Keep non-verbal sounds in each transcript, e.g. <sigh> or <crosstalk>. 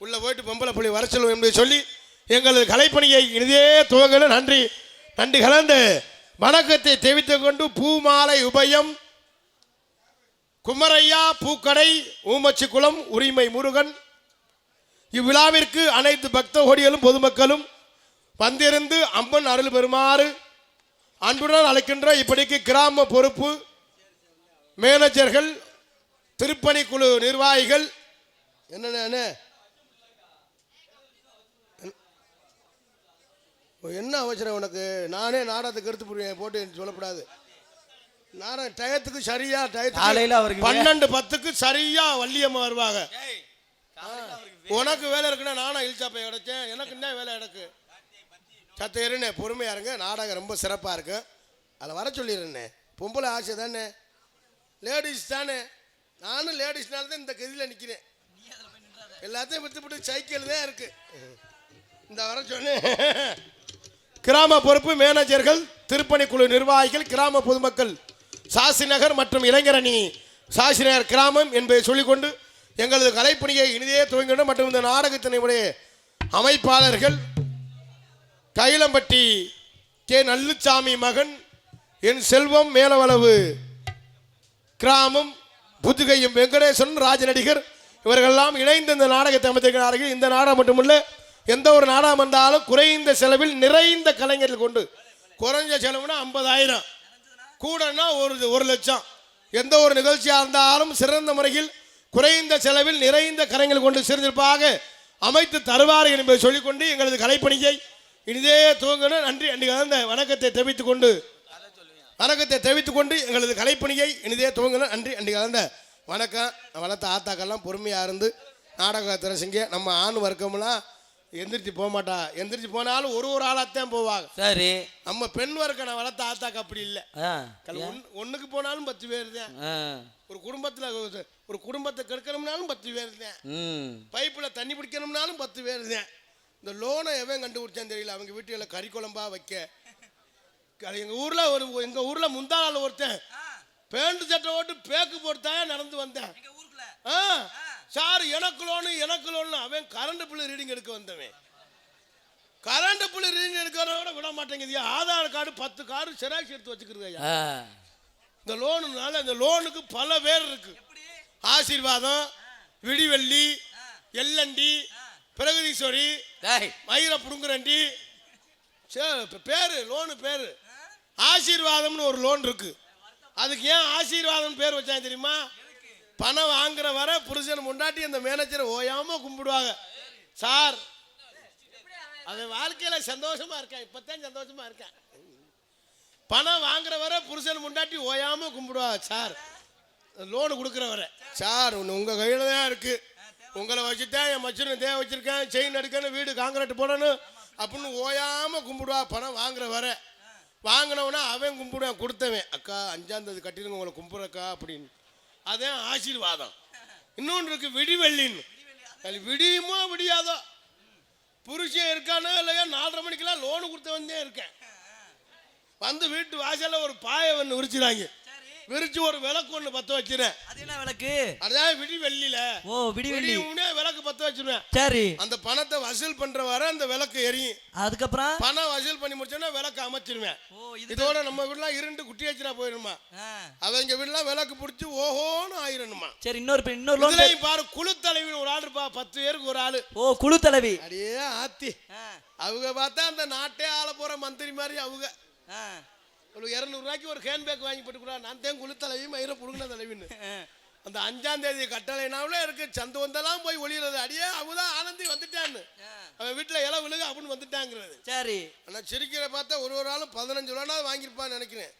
உள்ள போயிட்டு பொம்பளை புள்ளி வர சொல்லுவோம் என்று சொல்லி எங்களது கலைப்பணியை இனிதே துவங்கல. நன்றி. நன்றி கலந்து வணக்கத்தை தெரிவித்துக் கொண்டு பூமாலை உபயம் குமரையா பூக்கடை ஊமச்சிக்குளம் உரிமை முருகன். இவ்விழாவிற்கு அனைத்து பக்த கோடிகளும் பொதுமக்களும் வந்திருந்து அம்பன் அருள் பெறுமாறு அன்புடன் அழைக்கின்ற இப்படிக்கு கிராம பொறுப்பு மேனேஜர்கள் திருப்பணி குழு நிர்வாகிகள் என்னென்ன என்ன அவசரம் உனக்கு? நானே நாடகத்துக்கு எடுத்து போடுவேன் போட்டு சொல்லக்கூடாது நாடகம் டயத்துக்கு சரியா டயத்துக்கு பன்னெண்டு பத்துக்கு சரியா வள்ளியம்மா வருவாங்க. உனக்கு வேலை இருக்குன்னா நானும் இல்சாப்பை கிடைச்சேன் எனக்கு என்ன வேலை எனக்கு? சத்த இருண்ணே பொறுமையா இருங்க. நாடகம் ரொம்ப சிறப்பாக இருக்கு. அதில் வர சொல்லிடுறேண்ணே. பொம்பளை ஆசை தானே? லேடிஸ் தானே? நானும் லேடிஸ்னால தான் இந்த கதியில் நிற்கிறேன் எல்லாத்தையும் விட்டுவிட்டு சைக்கிள் தான் இருக்கு. இந்த வர சொன்னேன். கிராம பொறுப்பு மேனேஜர்கள் திருப்பணி குழு நிர்வாகிகள் கிராம பொதுமக்கள் சாசிநகர் மற்றும் இளைஞரணி சாசிநகர் கிராமம் என்பதை சொல்லிக்கொண்டு எங்களது கலைப்பணியை இனிதே துவங்கினோம் மற்றும் இந்த நாடகத்தினுடைய அமைப்பாளர்கள் கைலம்பட்டி கே. நல்லுச்சாமி மகன் என் செல்வம் மேலவளவு கிராமம் புதுகையும் வெங்கடேசன் ராஜநடிகர் இவர்களெல்லாம் இணைந்து இந்த நாடகத்தை அமைத்திருக்கிறார்கள். இந்த நாடகம் மட்டுமல்ல எந்த ஒரு நாடகம் வந்தாலும் குறைந்த செலவில் நிறைந்த கலைஞர்கள் கொண்டு குறைஞ்ச செலவுனா ஐம்பதாயிரம். கூடனா ஒரு ஒரு லட்சம். எந்த ஒரு நிகழ்ச்சியாக இருந்தாலும் சிறந்த முறையில் குறைந்த செலவில் நிறைந்த கலைஞர்கள் கொண்டு சிறந்திருப்பாக அமைத்து தருவார்கள் என்பதை சொல்லிக்கொண்டு எங்களது கலைப்பணியை இனிதே துவங்கணும். நன்றி. அன்றி கலந்த வணக்கத்தை தெரிவித்துக் கொண்டு வணக்கத்தை தெரிவித்துக் கொண்டு எங்களது கலைப்பணியை இனிதே துவங்கணும். நன்றி. அன்றி கலந்த வணக்கம் வளர்த்த ஆத்தாக்கெல்லாம் பொறுமையாக இருந்து நாடக செஞ்ச நம்ம ஆண் வர்க்கம்லாம் எந்திரிச்சு போக மாட்டா. எந்திரிச்சு போனாலும் ஒரு ஒரு ஆளாத்தான் போவாங்க. சரி. நம்ம பெண் வர்க்கம் நான் வளர்த்த ஆத்தாக்கு அப்படி இல்லை. ஆ. ஒன்றுக்கு போனாலும் பத்து பேர் தான். ஒரு குடும்பத்தில் ஒரு குடும்பத்தை கெடுக்கணும்னாலும் பத்து பேர் தான். ம். பைப்பில் தண்ணி பிடிக்கணும்னாலும் பத்து பேர் தான். இந்த லோனை எவன் கண்டுபிடிச்சான்னு தெரியல. அவங்க வீட்டுல கறி குழம்பா வைக்க. எங்கள் ஊரில் ஒரு எங்கள் ஊரில் முந்தா நாள் ஒருத்தன் பேண்ட் சட்டை ஓட்டு பேக்கு போட்டுதான் நடந்து வந்தேன். ஆ. சார் எனக்கு லோனு எனக்கு லோனு அவன் கரண்ட் பில்லு ரீடிங் எடுக்க வந்தவன். கரண்ட் பில்லு ரீடிங் எடுக்கிறத விட மாட்டேங்குது. ஆதார் கார்டு பத்து கார்டு செராக்ஸ் எடுத்து வச்சுக்கிறது இந்த லோனுனால இந்த லோனுக்கு பல பேர் இருக்கு. ஆசீர்வாதம் விடிவெள்ளி எல்லண்டி பிரகதீஸ்வரி மயிர புடுங்குரண்டி பேரு லோனு பேரு. ஆசீர்வாதம்னு ஒரு லோன் இருக்கு. அதுக்கு ஏன் ஆசீர்வாதம் பேர் வச்சாங்க தெரியுமா? பணம் வாங்குற வர புருஷன் முண்டாட்டி அந்த மேனேஜரை ஓயாம கும்பிடுவாங்க. சார் அவன் வாழ்க்கையில சந்தோஷமா இருக்கான் இப்பதான் சந்தோஷமா இருக்கான் பணம் வாங்குற வர புருஷன் முண்டாட்டி ஓயாம கும்பிடுவாங்க. சார் லோனு கொடுக்குற வர சார் உங்க- உங்கள் கையில தான் இருக்கு. உங்களை வச்சுதான் என் மச்சனை தேவை வச்சிருக்கேன். செயின் எடுக்கணும் வீடு காங்கிரட் போடணும் அப்படின்னு ஓயாம கும்பிடுவா பணம் வாங்குற வர. வாங்கினவனா அவன் கும்பிடுவான் கொடுத்தவன். அக்கா அஞ்சாந்தது கட்டிடுங்க உங்களை கும்பிட்றக்கா அப்படின்னு. அதான் ஆசீர்வாதம். இன்னொன்று இருக்கு விடிவெள்ளின்னு. அது விடியுமோ விடியாதோ? புருஷன் இருக்கானோ இல்லையா? நாலரை மணிக்கெல்லாம் லோனு கொடுத்த வந்தே இருக்கேன். வந்து வீட்டு வாசல்ல ஒரு பாயை ஒன்று விரிச்சுறாங்க விரிச்சு ஒரு விளக்கு ஒன்று பற்ற வச்சிருவேன். அது என்ன விளக்கு? அதான் விடி வெள்ளியில. ஓ விடிவெள்ளி விடியும்னே விளக்கு பற்ற வச்சிருவேன். சரி. அந்த பணத்தை வசூல் பண்ற வர அந்த விளக்கு எரியும். அதுக்கப்புறம்? பணம் வசூல் பண்ணி முடிச்சோன்னா விளக்கு அமைச்சிருவேன். ஓ இதோட நம்ம வீடுலாம் இருண்டு குட்டி வச்சினா போயிருமா. அவங்க வீடுலாம் விளக்கு பிடிச்சி ஓஹோன்னு ஆயிரணுமா? சரி இன்னொரு இன்னொரு லோன் பாரு குழு தலைவின்னு ஒரு ஆள் இருப்பா. பத்து பேருக்கு ஒரு ஆளு. ஓ குழு தலைவி அடியே ஆத்தி. அவங்க பார்த்தா அந்த நாட்டே ஆள போற மந்திரி மாதிரி அவங்க. ஒரு இரநூறுவாய்க்கு ஒரு ஹேண்ட் பேக் வாங்கி போட்டுக்கூடா நான் தான் தலைவி மயிர புடுங்கின தலைவின்னு. <laughs> அந்த அஞ்சாம் தேதி கட்டளைனாவில இருக்கு. சந்து வந்தெல்லாம் போய் ஒளியிறது. அடியே அவதான் ஆனந்தி வந்துட்டான்னு. அவன் வீட்டில் இலை விழுக அப்படின்னு வந்துட்டாங்கிறது. சரி. ஆனால் சிரிக்கிற பார்த்தா ஒரு ஒரு ஆளும் பதினஞ்சு ரூபானா வாங்கியிருப்பான்னு நினைக்கிறேன்.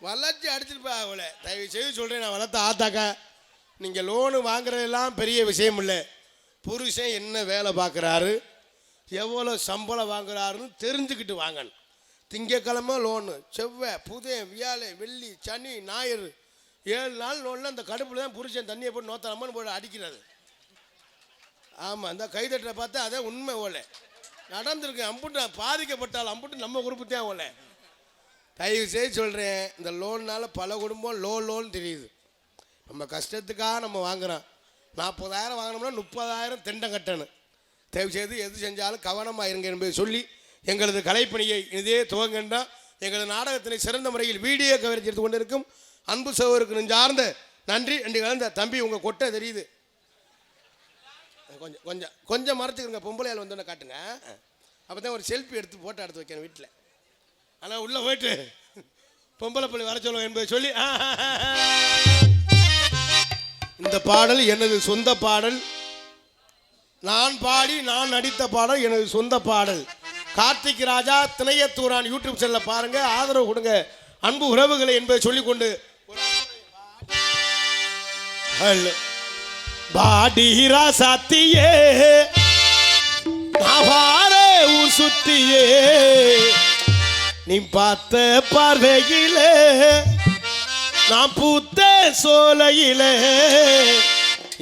வளர்ச்சி அடிச்சிருப்பா அவளை. தயவு செய்து சொல்கிறேன் நான் வளர்த்த ஆத்தாக்கா. நீங்கள் லோனு வாங்குறதெல்லாம் பெரிய விஷயம் இல்லை. புருஷன் என்ன வேலை பார்க்குறாரு? எவ்வளோ சம்பளம் வாங்குறாருன்னு தெரிஞ்சுக்கிட்டு வாங்கணும். திங்கக்கிழமை லோனு செவ்வாய் புதன் வியாழை வெள்ளி சனி ஞாயிறு. ஏழு நாள் லோனில் அந்த கடுப்பில் தான் புருஷன் தண்ணியை போட்டு நோத்தலாமான்னு போட்டு அடிக்கிறது ஆமாம் அந்த கைதட்டை பார்த்தா அதே உண்மை ஓலை. நடந்திருக்கு அம்புட்டு பாதிக்கப்பட்டால் அம்புட்டு நம்ம குரூப்பு தான் ஓலை. தயவு செய்து சொல்கிறேன் இந்த லோன்னால் பல குடும்பம் லோ லோன் தெரியுது. நம்ம கஷ்டத்துக்காக நம்ம வாங்குறோம். நாற்பதாயிரம் வாங்கினோம்னா முப்பதாயிரம் திண்டம் கட்டணும். தயவு செய்து எது செஞ்சாலும் கவனமாக இருங்க என்பதை சொல்லி எங்களது கலைப்பணியை இதே துவங்கண்டா எங்களது நாடகத்தினை சிறந்த முறையில் வீடியோ கவரேஜ் எடுத்து கொண்டிருக்கும் அன்பு சகோருக்கு நெஞ்சார்ந்த நன்றி ரெண்டு கலந்த தம்பி உங்கள் கொட்டை தெரியுது. கொஞ்சம் கொஞ்சம் கொஞ்சம் மறைச்சிக்கிறங்க பொம்பளையால் வந்தோன்னே காட்டுங்க. அப்போ தான் ஒரு செல்ஃபி எடுத்து ஃபோட்டோ எடுத்து வைக்கணும் வீட்டில். ஆனால் உள்ளே போயிட்டு. பொம்பளை பிள்ளை வர சொல்லுவோம் என்பதை சொல்லி. இந்த பாடல் எனது சொந்த பாடல். நான் பாடி நான் நடித்த பாடல் எனது சொந்த பாடல். கார்த்திக் ராஜா திளையத்தூரான் யூடியூப் சேனலை பாருங்க. ஆதரவு கொடுங்க. அன்பு உறவுகளை என்பதை சொல்லிக்கொண்டு ஹலோ பாடிரா சாத்தியே நாவாரே ஊர் சுத்தியே நீ பார்த்த பார்வையிலே நான் பூத்த சோலையிலே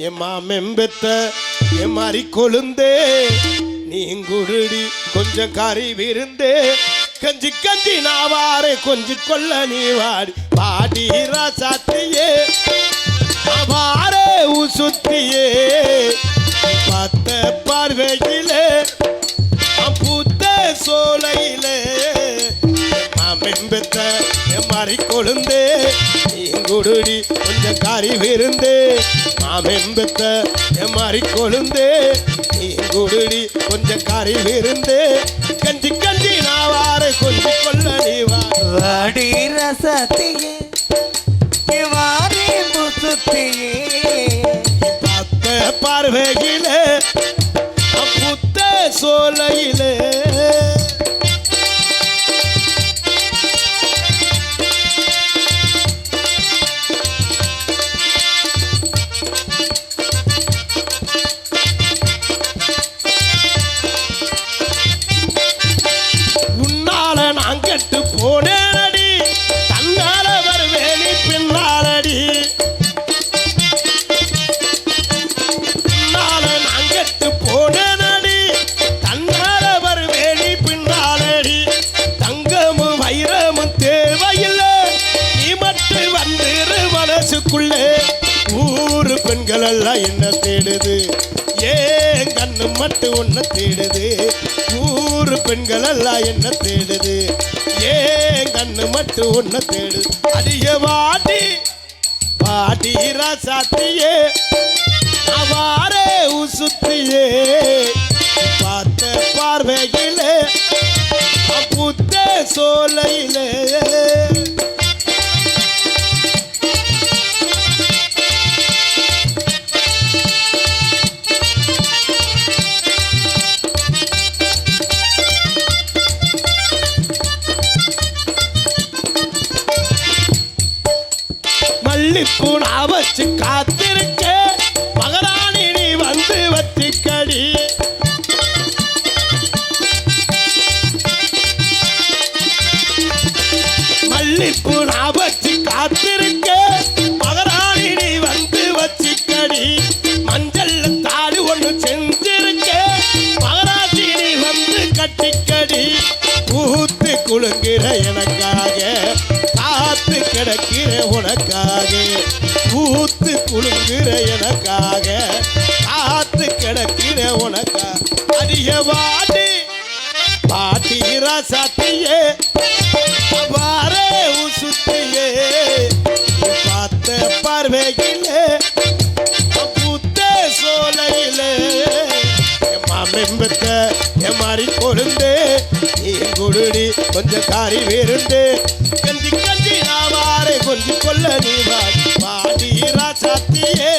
எம்மா மெம்பெத்த என் மாறி கொழுந்தே நீங்குருடி கொஞ்சம் கறி விருந்தே. கஞ்சி கஞ்சி நாவாரே கொஞ்சி கொள்ள நீ வாடி. பாடி ராசாத்தியே அவாரே உசுத்தியே. பத்த பார்வையிலே பூத்த சோலையிலே. மெம்பெத்த மாறி கொழுந்தே. நீங்குடுடி கொஞ்சம் காரி விருந்தே. மாமெம்பெத்த மாறி கொழுந்தே. நீங்குடுடி கொஞ்சம் காரி விருந்தே. கஞ்சி கஞ்சி நாவாரை கொஞ்சம் கொள்ள நீ வாடி ரசத்தியே வாரி முசுத்தியே. பார்த்த பார்வையிலே புத்த சோலையிலே. கண்களெல்லாம் என்ன தேடுது? ஏன் கண்ணு மட்டும் உன்னை தேடுது? ஊரு பெண்களெல்லாம் என்ன தேடுது? ஏன் கண்ணு மட்டும் உன்னை தேடுது? அதிக வாட்டி வாடி ராசாத்தியே அவாரே உசுத்தியே. பார்த்த பார்வையிலே புத்த சோலையிலே. உனக்காக. ஊத்து குழுங்குற எனக்காக. காத்து கிடக்கிற உனக்காக அதிக வாடி. பாட்டி ராசாத்தியே அவ்வாறே உசுத்தியே பார்த்த பார்வையிலே புத்த சோலையிலே. மாமெம்பத்த என் மாதிரி கொழுந்து. நீ குடுடி கொஞ்சம் காரி விருந்து கஞ்சி கஞ்சி கொள்ள நீ வாடி. வாடி ராசாத்தியே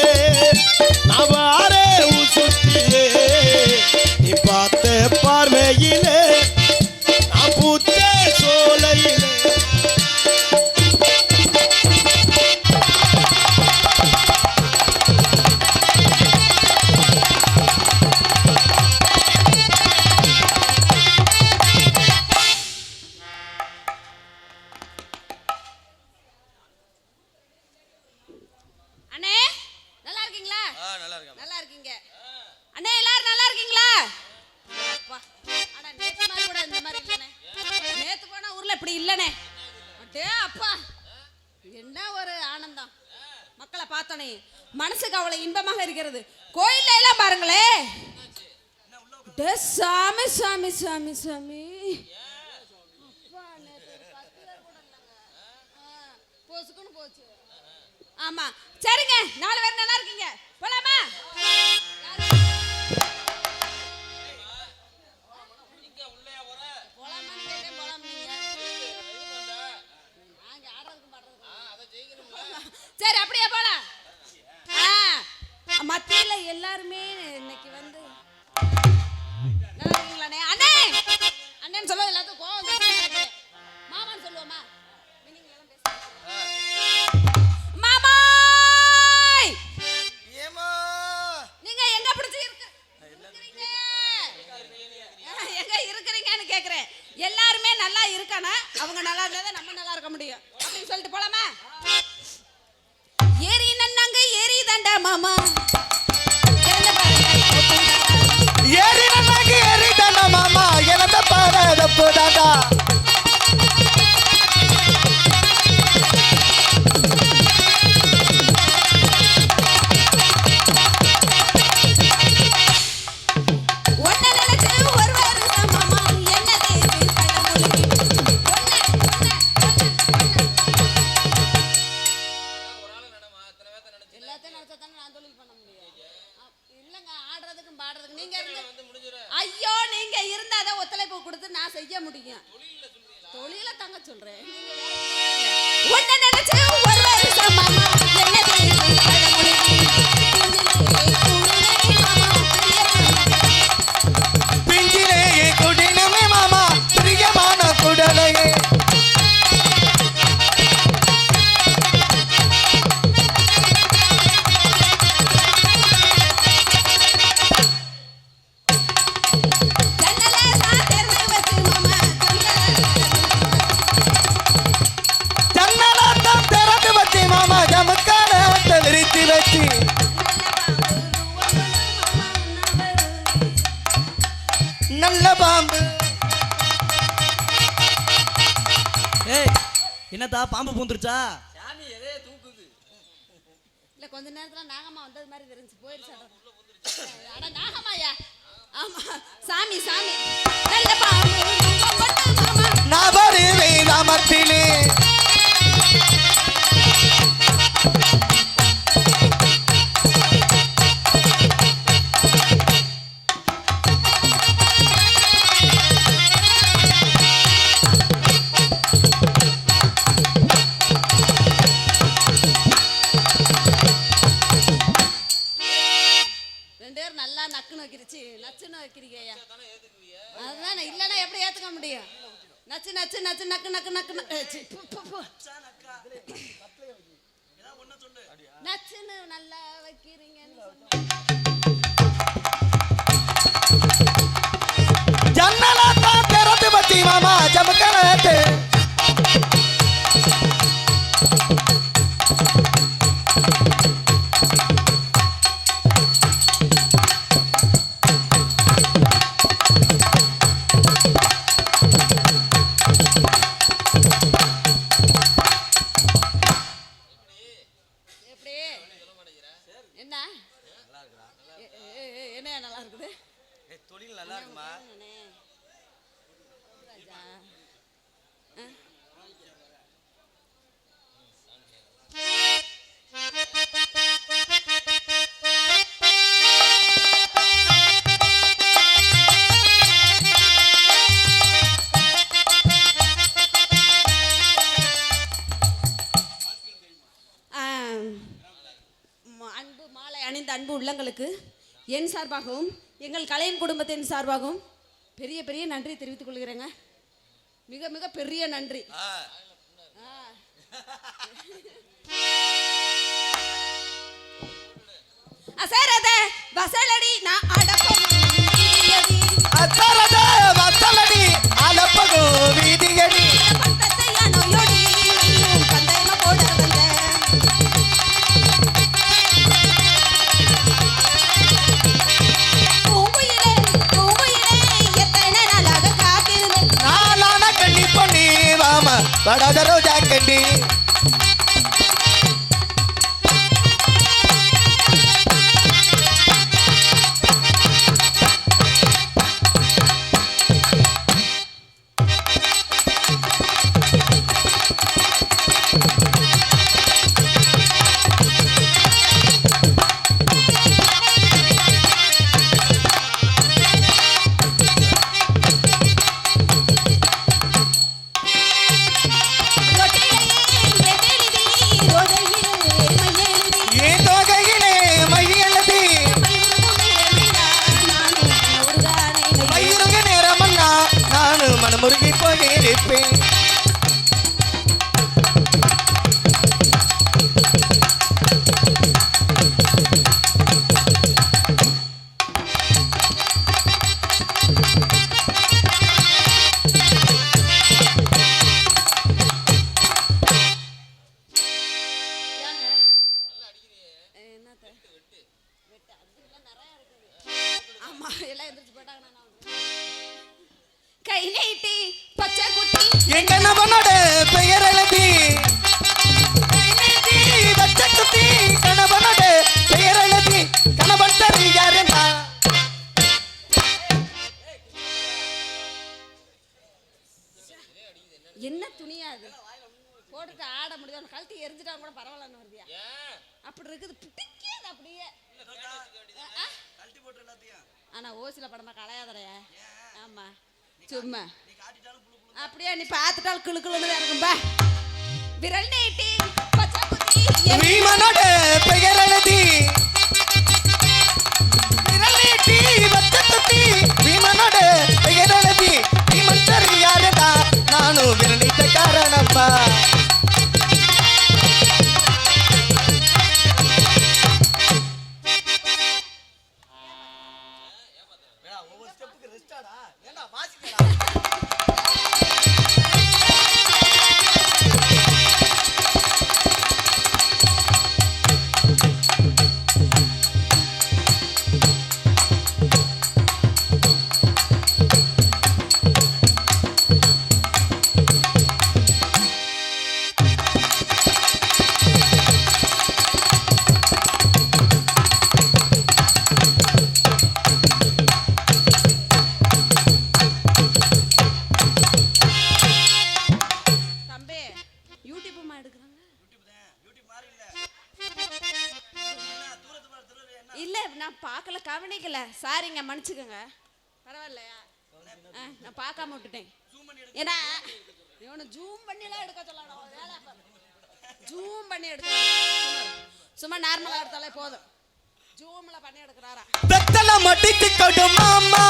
எல்லாம் பாருங்களே. சாமி சாமி சாமி சாமி. ஆமா. சரிங்க. நாலு பேர் நல்லா இருக்கீங்க. போலாமா? எல்லாருமே இன்னைக்கு வந்து அண்ணே! அண்ணன் சொல்ல எல்லாத்துக்கும் கோவம் வந்துருச்சா பாம்பு பூந்துருச்சா? சாமி எதே தூக்குது. இல்ல கொஞ்ச நேரத்துல நாகம்மா வந்தது மாதிரி தெரிஞ்சு போயிருச்சா அட நாகம்மாயா? ஆமா. சாமி சாமி. நல்ல பாம்பு. நான் வருவேன் அவர்களுக்கு என் சார்பாகவும் எங்கள் கலையின் குடும்பத்தின் சார்பாகவும் பெரிய பெரிய நன்றி தெரிவித்துக் கொள்கிறேங்க. மிக மிக பெரிய நன்றி. அசரத வசலடி நான் அடக்கம். அசரத வசலடி. படாத ரோஜா கண்டு எல்லாம் எந்திரிச்சு கை நீட்டி பச்சை குட்டி. என் கணவனோட பெயர் எழுதி? கை நீட்டி வச்ச குத்தி கணவனோட பெயர் எழுதி கணவன் சரி யாருன்னா என்ன துணியா அது? போட்டுட்டு ஆட முடியாது. கழட்டி எரிஞ்சிட்டா கூட பரவாயில்லன்னு வருதியா? அப்படி இருக்குது. பிடிக்காது அப்படியே. ஆ? ஆனா ஓசில படமா கலையாதரையா? ஆமா. சும்மா. அப்படியே நீ பார்த்துட்டால் கிளு கிளுன்னு இருக்கும்பா விரல் நீட்டி பச்சை குத்தி பெயர் எழுதி. விரல் நீட்டி வச்ச குத்தி பீமனோட பெயர் எழுதி. பீமன் நானும் விரல் நீட்ட பண்ணி எடுக்க சும்மா நார்மலா எடுத்தாலே போதும். ஜூம்ல பண்ணி எடுக்கிறாரா? வெத்தல மடித்து கொடு மாமா.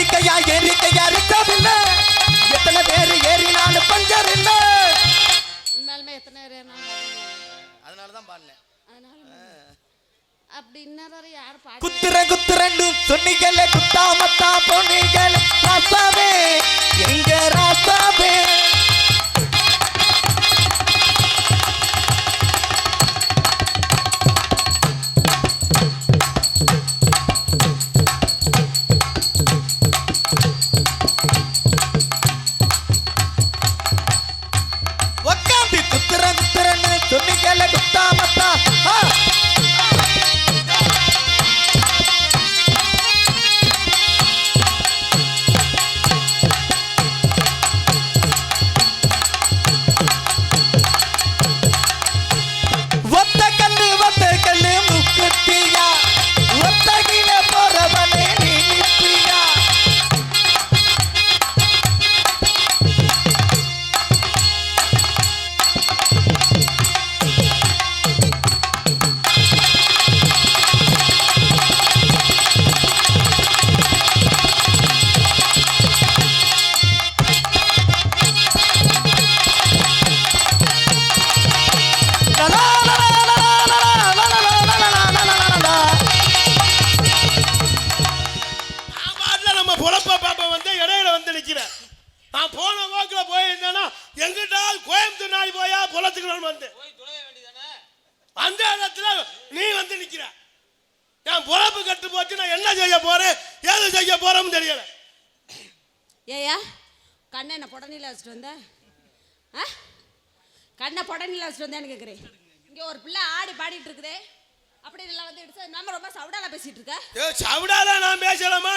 ஏரிக்கையா ஏரிக்கையா இருக்கவில்லை எத்தனை பேர் ஏறினாலும் பஞ்சர் இல்லை உண்மையாலுமே எத்தனை பேர் ஏறினாலும் அதனால தான் பாடினேன். அதனால அப்படி இன்னொரு பாட்டு குத்துற குத்துறன்னு சொன்னீங்களே குத்தாமத்தா பொண்ணுகள் ராசாவே. எங்க ராசாவே கண்ணை வச்சுட்டு வந்தேன்னு கேட்குறேன் இங்கே ஒரு பிள்ளை ஆடி பாடிட்டு இருக்குதே. அப்படி இதெல்லாம் வந்து நம்ம ரொம்ப சவுடால பேசிட்டு இருக்க. ஏ சவுடால நான் பேசலாமா